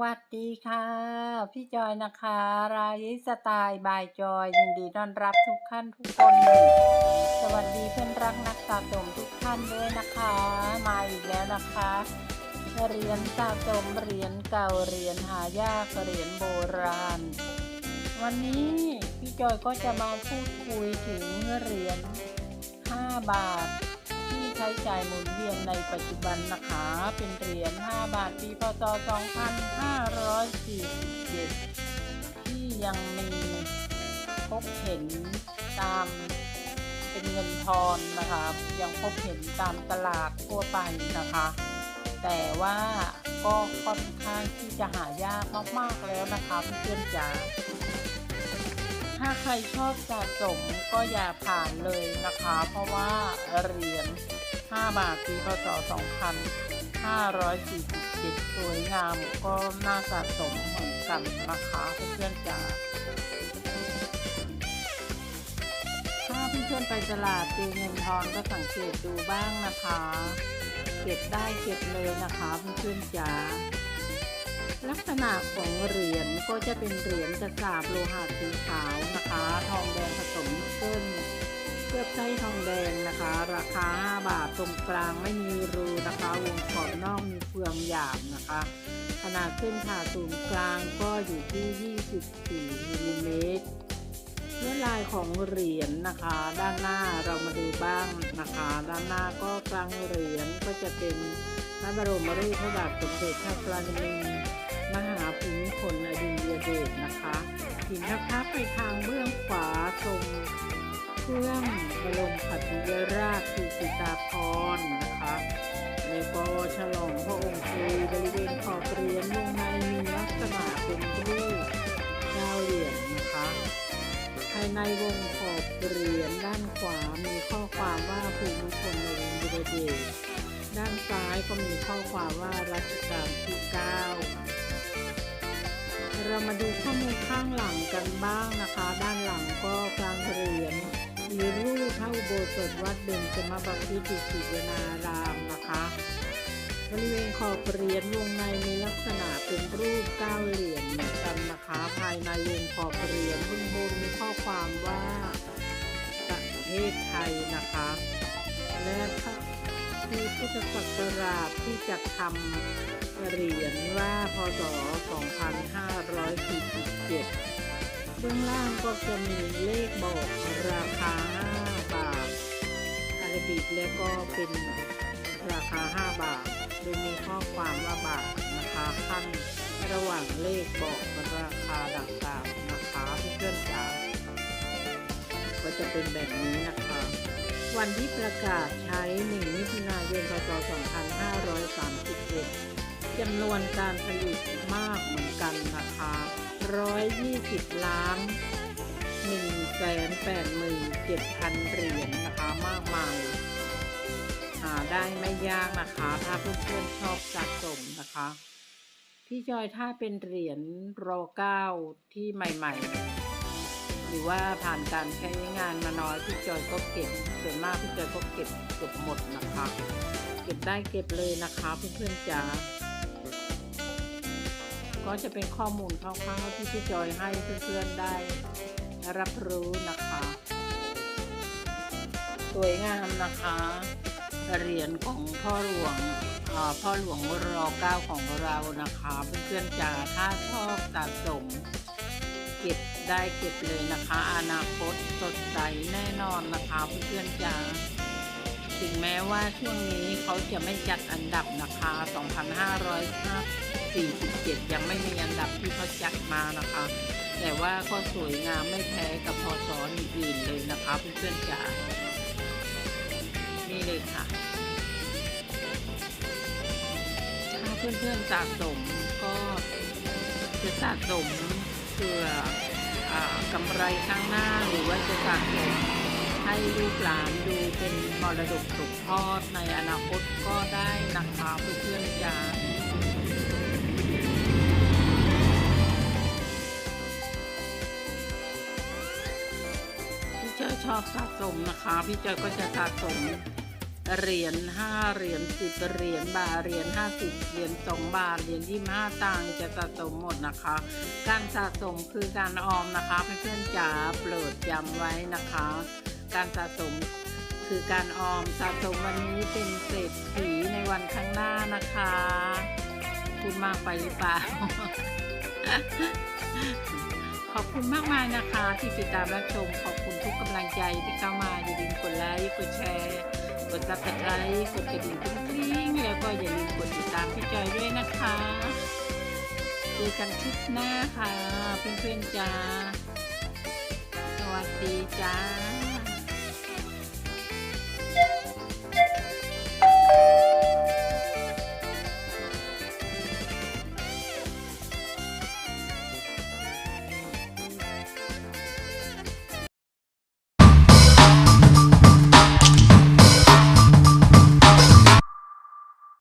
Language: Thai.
วัสดีค่ะ พี่จอยนะคะรายิสไตล์บายจอยยินดีต้อนรับทุกท่านทุกคน สวัสดีเพื่อนรักนักสะสมทุกท่านด้วยนะคะ มาอีกแล้วนะคะเหรียญสะสมเหรียญเก่าเหรียญหายากเหรียญโบราณ วันนี้พี่จอยก็จะมาพูดคุยถึงเหรียญ5บาท ช้จ่ายหมุนเวียนในปัจจุบันนะคะ เป็นเหรียญ 5 บาท ปีพศ 2547 ที่ยังมีพบเห็นตามเป็นเงินทอนนะคะ ยังพบเห็นตามตลาดทั่วไปนะคะ แต่ว่าก็ค่อนข้างที่จะหายากมากๆแล้วนะคะเพื่อนๆจ๋าถ้าใครชอบสะสมก็อย่าผ่านเลยนะคะ เพราะว่าเหรียญ 5 บาทปีพศ2547 สวยงามก็น่าสะสมเหมือนกันนะคะเพื่อนๆจ๋าถ้าเพื่อนๆไปตลาดเจอเงินทอนก็สังเกตดูบ้างนะคะ เก็บได้เก็บเลยนะคะเพื่อนๆจ๋าลักษณะของเหรียญก็จะเป็นเหรียญกระสาบโลหะสีขาวนะคะ ไส้ทองแดงนะคะ ราคา 5 บาทตรงกลางไม่มีรูนะคะ วงขอบนอกมีเฟืองหยาบนะคะ ขนาดเส้นผ่าศูนย์กลางก็อยู่ที่ 24มิลลิเมตรลวดลายของเหรียญนะคะ ด้านหน้าเรามาดูบ้างนะคะ ด้านหน้าก็กลางเหรียญก็จะเป็นพระบรมรูปพระบาทสมเด็จพระปรมินทรมหาภูมิพลอดุลยเดชนะคะหินทับทับไปทางเบื้องขวาตรง รื่องบรมขัติยราชคือสิตาพรนะคะแล้วก็ฉลองพระองค์คือบริเวณขอบเหรียญวงในมีลักษณะเป็นรูปเก้าเหรียญนะคะ ภายในวงขอบเหรียญด้านขวามีข้อความว่าภูมิพลอดุลยเดชด้านซ้ายก็มีข้อความว่ารัชกาลที่ 9 เรามาดูข้อมูลข้างหลังกันบ้างนะคะ ด้านหลังก็กลางเหรียญ มีรูปพระอุโบสถวัดเบญจมบพิตรศิรินารามนะคะ บริเวณขอบเหรียญวงในมีลักษณะเป็นรูปเก้าเหรียญเหมือนกันนะคะ ภายในวงขอบเหรียญบนบนมีข้อความว่าประเทศไทยนะคะ และพระที่พุทธศักราชที่จัดทำเหรียญว่าพศ 2547 เบื้องล่างก็จะมีเลขบอกราคา 5 บาท อาราบิกและก็เป็นราคา 5 บาท โดยมีข้อความว่าบาทนะคะขั้นระหว่างเลขบอกราคาดังกล่าวนะคะเพื่อนๆจ๋าก็จะเป็นแบบนี้นะคะ วันที่ประกาศใช้ 1 มิถุนายน พศ 2531จำนวนการผลิตมาก 120ล้าน187,000เหรียญนะคะมากมาย หาได้ไม่ยากนะคะ ถ้าเพื่อนๆชอบสะสมนะคะพี่จอยถ้าเป็นเหรียญรอเก้าที่ใหม่ๆ หรือว่าผ่านการใช้งานมาน้อยพี่จอยก็เก็บส่วนมากพี่จอยก็เก็บเกือบหมดนะคะ เก็บได้เก็บเลยนะคะเพื่อนๆจ๋า ก็จะเป็นข้อมูลคร่าวๆที่พี่จอยให้เพื่อนๆได้รับรู้นะคะ สวยงามนะคะเหรียญของพ่อหลวงพ่อหลวงรอเก้าของเรานะคะเพื่อนๆจ๋าถ้าชอบสะสม เก็บได้เก็บเลยนะคะ อนาคตสดใสแน่นอนนะคะเพื่อนๆจ๋าถึงแม้ว่าช่วงนี้เขาจะไม่จัดอันดับนะคะ 2,500 47 ยังไม่มีอันดับที่เขาจัดมานะคะ แต่ว่าก็สวยงามไม่แพ้กับพศอื่นๆเลยนะคะเพื่อนๆจ๋านี่เลยค่ะ ถ้าเพื่อนๆสะสมก็จะสะสมเพื่ออกำไรข้างหน้าหรือว่าจะสะสมให้ลูกหลานดูเป็นมรดกตกทอดในอนาคตก็ได้นะคะเพื่อนๆจ๋า ชอบสะสมนะคะ พี่จ้าก็จะสะสมเหรียญห้าเหรียญสิบเหรียญบาทเหรียญห้าสิบเหรียญสองบาทเหรียญยี่ห้าตังค์จะสะสมหมดนะคะ การสะสมคือการออมนะคะเพื่อนๆจ๋าโปรดจำไว้นะคะ การสะสมคือการออมสะสมวันนี้เป็นเศรษฐีในวันข้างหน้านะคะพูดมากไปหรือเปล่า ขอบคุณมากมายนะคะที่ติดตามรับชม ขอบคุณทุกกำลังใจที่เข้ามาอย่าลืมกดไลค์กดแชร์กดซับสไครต์กดกระดิ่งกริ๊งแล้วก็อย่าลืมกดติดตามพี่จอยด้วยนะคะเจอกันคลิปหน้าค่ะเพื่อนๆจ้าสวัสดีจ้า